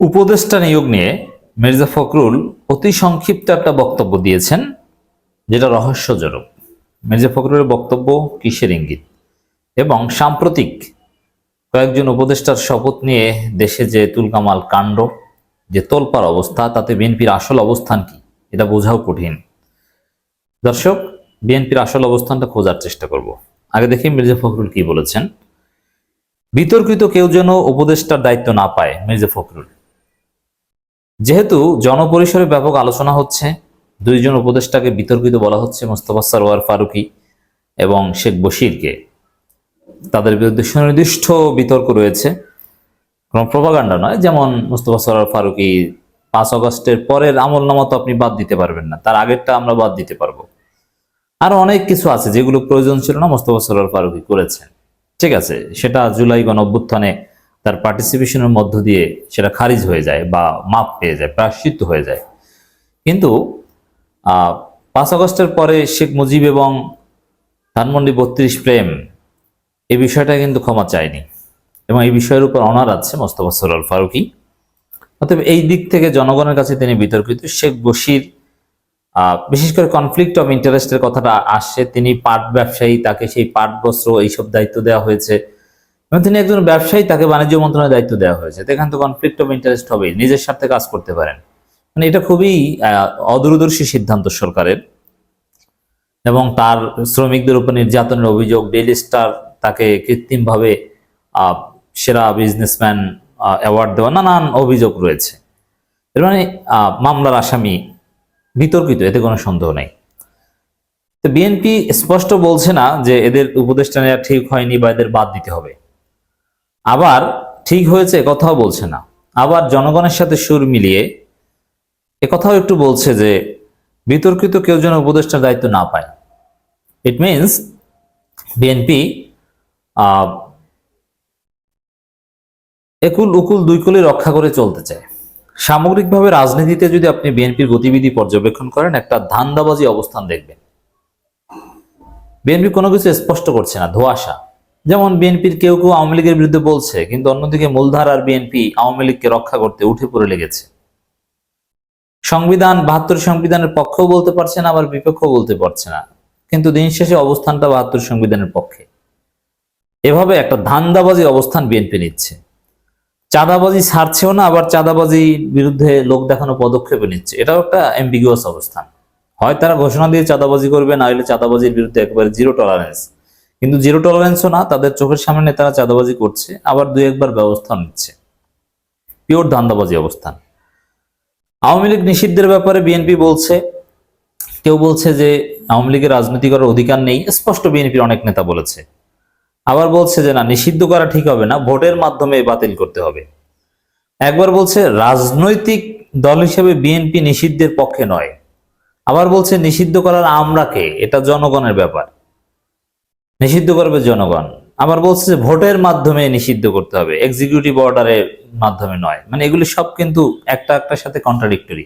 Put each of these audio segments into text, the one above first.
উপদেষ্টা নিয়োগ নিয়ে মির্জা ফখরুল অতি সংক্ষিপ্ত একটা বক্তব্য দিয়েছেন, যেটা রহস্যজনক। মির্জা ফখরুলের বক্তব্য কিসের ইঙ্গিত? এবং সাম্প্রতিক কয়েকজন উপদেষ্টার শপথ নিয়ে দেশে যে তুলকামাল কাণ্ড, যে তোলপার অবস্থা, তাতে বিএনপির আসল অবস্থান কি, এটা বোঝাও কঠিন। দর্শক, বিএনপির আসল অবস্থানটা খোঁজার চেষ্টা করব। আগে দেখি মির্জা ফখরুল কি বলেছেন। বিতর্কিত কেউ যেন উপদেষ্টার দায়িত্ব না পায় মির্জা ফখরুল। যেহেতু জনপরিসরে ব্যাপক আলোচনা হচ্ছে, দুইজন উপদেষ্টাকে বিতর্কিত বলা হচ্ছে মোস্তফা সরোয়ার ফারুকি এবং শেখ বশিরকে। তাদের বিরুদ্ধে সুনির্দিষ্ট বিতর্ক রয়েছে। কোনো প্রভাকাণ্ডা নয়, যেমন মোস্তফা সরোয়ার ফারুকি পাঁচ অগস্টের পরের আমল নামা তো আপনি বাদ দিতে পারবেন না, তার আগেরটা আমরা বাদ দিতে পারব। আরও অনেক কিছু আছে যেগুলো প্রয়োজন ছিল না মোস্তফা সরোয়ার ফারুকি করেছেন। ঠিক আছে, সেটা জুলাই গণ অভ্যুত্থানে তার পার্টিসিপেশনের মধ্য দিয়ে সেটা খারিজ হয়ে যায় বা মাপ পেয়ে যায়, প্রায়শ্চিত্ত হয়ে যায়। কিন্তু পাঁচ আগস্টের পরে শেখ মুজিব এবং ধানমন্ডি বত্রিশ প্রেম এই বিষয়টা কিন্তু ক্ষমা চায়নি এবং এই বিষয়ের উপর অনার আছে মোস্তফা সরোয়ার ফারুকি। অতএব এই দিক থেকে জনগণের কাছে তিনি বিতর্কিত। শেখ বশির বিশেষ করে কনফ্লিক্ট অফ ইন্টারেস্টের কথাটা আসছে তিনি পাট ব্যবসায়ী, তাকে সেই পাট বস্ত্র, এইসব দায়িত্ব দেওয়া হয়েছে। এবং তিনি একজন ব্যবসায়ী, তাকে বাণিজ্য মন্ত্রণালয়ের দায়িত্ব দেওয়া হয়েছে। এখান তো কনফ্লিক্ট অফ ইন্টারেস্ট হবে, নিজের স্বার্থে কাজ করতে পারেন। মানে এটা খুবই অদূরদর্শী সিদ্ধান্ত সরকারের। এবং তার শ্রমিকদের উপর নির্যাতনের অভিযোগ ডেইলি স্টার তাকে কৃত্রিমভাবে সেরা বিজনেসম্যান অ্যাওয়ার্ড দেওয়া, নানান অভিযোগ রয়েছে। এর মানে মামলার আসামি বিতর্কিত, এতে কোনো সন্দেহ নেই। তো বিএনপি স্পষ্ট বলছে না যে এদের উপদেষ্টা নেওয়া ঠিক হয়নি বা এদের বাদ দিতে হবে। আবার ঠিক হয়েছে কথাও বলছে না। আবার জনগণের সাথে সুর মিলিয়ে কথাও একটু বলছে যে, বিতর্কিত কেউ যেন উপদেষ্টার দায়িত্ব না পায়। ইট মিনস বিএনপি একুল উকুল দুই কুলি রক্ষা করে চলতে চায়। সামগ্রিকভাবে রাজনীতিতে যদি আপনি বিএনপির গতিবিধি পর্যবেক্ষণ করেন, একটা ধান্দাবাজি অবস্থান দেখবেন। বিএনপি কোনো কিছু স্পষ্ট করছে না, ধোয়াশা। যেমন বিএনপির কেউ কেউ আওয়ামী লীগের বিরুদ্ধে বলছে, কিন্তু অন্যদিকে মূলধার আর বিএনপি আওয়ামী লীগকে রক্ষা করতে উঠে পড়ে লেগেছে। সংবিধান বাহাত্তর সংবিধানের পক্ষেও বলতে পারছে না, আবার বিপক্ষেও বলতে পারছে না। কিন্তু দিন শেষে অবস্থানটা বাহাত্তর সংবিধানের পক্ষে। এভাবে একটা ধান্দাবাজি অবস্থান বিএনপি নিচ্ছে। চাঁদাবাজি ছাড়ছেও না, আবার চাঁদাবাজি বিরুদ্ধে লোক দেখানো পদক্ষেপে নিচ্ছে। এটাও একটা এম্বিগুয়াস অবস্থান। হয় তারা ঘোষণা দিয়ে চাঁদাবাজি করবে, না হলে চাঁদাবাজির বিরুদ্ধে একবারে জিরো টলারেন্স কিন্তু জিরো টলারেন্সও না, তাদের চোখের সামনে তারা চাঁদাবাজি করছে, আবার দুই একবার ব্যবস্থা নিচ্ছে। পিওর ধান্দাবাজি অবস্থান। আওয়ামী লীগ নিষিদ্ধের ব্যাপারে বিএনপি বলছে, কেউ বলছে যে আওয়ামী লীগের রাজনীতি করার অধিকার নেই, স্পষ্ট বিএনপির অনেক নেতা বলেছে। আবার বলছে যে না, নিষিদ্ধ করা ঠিক হবে না, ভোটের মাধ্যমে বাতিল করতে হবে। একবার বলছে, রাজনৈতিক দল হিসেবে বিএনপি নিষিদ্ধের পক্ষে নয়। আবার বলছে, নিষিদ্ধ করার আমরা কে? এটা জনগণের ব্যাপার। নিষিদ্ধ করবে জনগণ। আবার বলছে ভোটের মাধ্যমে নিষিদ্ধ করতে হবে এক্সিকিউটিভ অর্ডারের মাধ্যমে নয়। মানে এগুলি সব কিন্তু একটা একটার সাথে কন্ট্রাডিক্টরি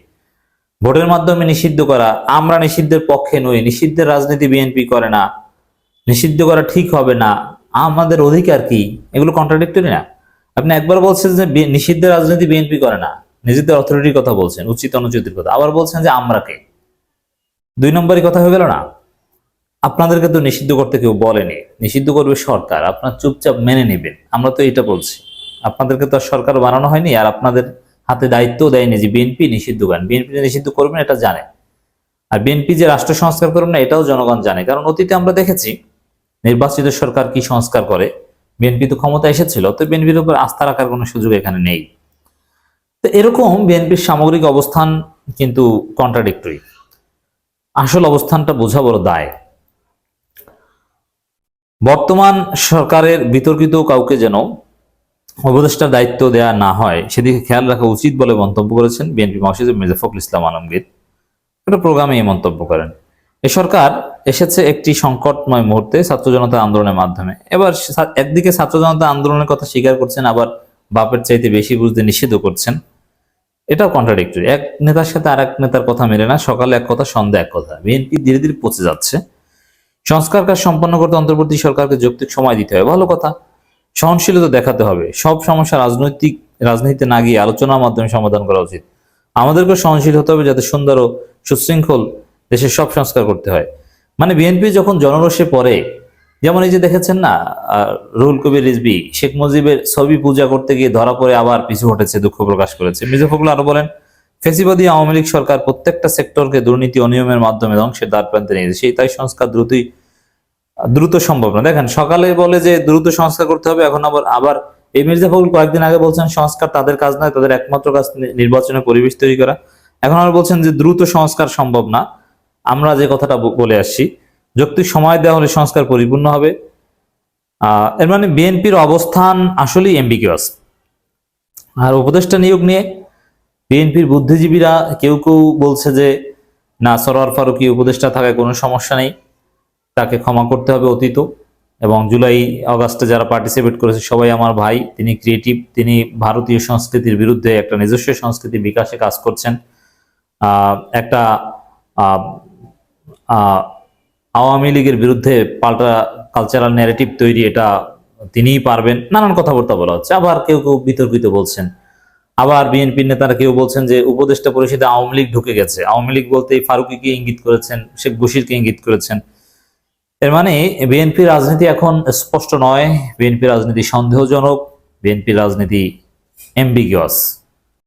ভোটের মাধ্যমে নিষিদ্ধ করা, আমরা নিষিদ্ধের পক্ষে নই, নিষিদ্ধের রাজনীতি বিএনপি করে না, নিষিদ্ধ করা ঠিক হবে না, আমাদের অধিকার কি? এগুলো কন্ট্রাডিক্টরি না। আপনি একবার বলছেন যে নিষিদ্ধের রাজনীতি বিএনপি করে না, নিজেদের অথরিটির কথা বলছেন, উচিত অনুচিতের কথা। আবার বলছেন যে আমরা কে? দুই নম্বরই কথা হয়ে গেল না? আপনাদেরকে তো নিষিদ্ধ করতে কেউ বলেনি। নিষিদ্ধ করবে সরকার, আপনার চুপচাপ মেনে নেবেন। আমরা তো এটা বলছি। আপনাদেরকে তো সরকার বানানো হয়নি, আর আপনাদের হাতে দায়িত্ব দেয়নি যে বিএনপি নিষিদ্ধ করেন। বিএনপি নিষিদ্ধ করবেন এটা জানে। আর বিএনপি যে রাষ্ট্র সংস্কার করবেন না, এটাও জনগণ জানে। কারণ অতীতে আমরা দেখেছি নির্বাচিত সরকার কি সংস্কার করে। বিএনপি তো ক্ষমতা এসেছিল, তো বিএনপির উপর আস্থা রাখার কোনো সুযোগ এখানে নেই। তো এরকম বিএনপির সামগ্রিক অবস্থান কিন্তু কন্ট্রাডিক্টরি আসল অবস্থানটা বোঝা বড় দায়। বর্তমান সরকারের বিতর্কিত কাউকে যেন উপদেষ্টার দায়িত্ব দেয়া না হয়, সেদিকে খেয়াল রাখা উচিত বলে মন্তব্য করেছেন বিএনপি মহাসচিব মির্জা ফখরুল ইসলাম আলমগীর। একটা প্রোগ্রামে এই মন্তব্য করেন। এ সরকার এসেছে একটি সংকটময় মুহূর্তে ছাত্র জনতা আন্দোলনের মাধ্যমে। এবার একদিকে ছাত্র জনতা আন্দোলনের কথা স্বীকার করছেন, আবার বাপের চাইতে বেশি বুঝতে নিষিদ্ধ করছেন। এটাও কন্ট্রাডিক্টরি এক নেতার সাথে আরেক নেতার কথা মেলে না, সকালে এক কথা সন্ধ্যা এক কথা। বিএনপি ধীরে ধীরে পচে যাচ্ছে। সংস্কার কাজ সম্পন্ন করতে অন্তর্বর্তী সরকারকে যৌক্তিক সময় দিতে হবে। ভালো কথা। সহনশীলতা দেখাতে হবে। সব সমস্যা রাজনৈতিক, রাজনীতিতে না গিয়ে আলোচনার মাধ্যমে সমাধান করা উচিত। আমাদেরকে সহনশীল হতে হবে যাতে সুন্দর ও সুশৃঙ্খল দেশের সব সংস্কার করতে হয়। মানে বিএনপি যখন জনরসে পড়ে, যেমন এই যে দেখেছেন না রুহুল কবির রিজবি শেখ মুজিবের ছবি পূজা করতে গিয়ে ধরা পড়ে আবার পিছু হটেছে, দুঃখ প্রকাশ করেছে। মির্জা ফখরুল আরও বলেন ফেসিবাদী আওয়ামী লীগ সরকার প্রত্যেকটা সেক্টরকে দুর্নীতি অনিয়মের মাধ্যমে ধ্বংসের দ্বার প্রান্তে নিয়ে। সেই তাই সংস্কার দ্রুতই, দ্রুত সম্ভব না। দেখেন, সকালে বলে যে দ্রুত সংস্কার করতে হবে, এখন আবার আবার এই মির্জা ফখরুল কয়েকদিন আগে বলছেন সংস্কার তাদের কাজ নয়, তাদের একমাত্র কাজ নির্বাচনের পরিবেশ তৈরি করা। এখন আবার বলছেন যে দ্রুত সংস্কার সম্ভব না। আমরা যে কথাটা বলে আসছি, যৌক্তিক সময় দেওয়া হলে সংস্কার পরিপূর্ণ হবে। এর মানে বিএনপির অবস্থান আসলেই এমবিকিউয়াস আর উপদেষ্টা নিয়োগ নিয়ে বিএনপির বুদ্ধিজীবীরা কেউ কেউ বলছে যে, না, সরোয়ার ফারুকি উপদেষ্টা থাকায় কোনো সমস্যা নেই। তাকে ক্ষমা করতে হবে অতীত। এবং জুলাই, অগাস্টে যারা পার্টিসিপেট করেছে, সবাই আমার ভাই, তিনি ক্রিয়েটিভ তিনি ভারতীয় সংস্কৃতির বিরুদ্ধে একটা নিজস্ব সংস্কৃতি বিকাশে কাজ করছেন। একটা আওয়ামী লীগের বিরুদ্ধে পাল্টা কালচারাল ন্যারেটিভ তৈরি, এটা তিনিই পারবেন। নানান কথাবার্তা বলা হচ্ছে। আবার কেউ কেউ বিতর্কিত বলছেন। আবার বিএনপি নেতারা কেউ বলছেন যে উপদেষ্টা পরিষদে আওয়ামী লীগ ঢুকে গেছে। আওয়ামী লীগ বলতে ফারুকিকে ইঙ্গিত করেছেন, শেখ বশিরকে ইঙ্গিত করেছেন। এর মানে বিএনপি রাজনীতি এখন স্পষ্ট নয়। বিএনপি রাজনীতি সন্দেহজনক, বিএনপি রাজনীতি এমবিগিয়াস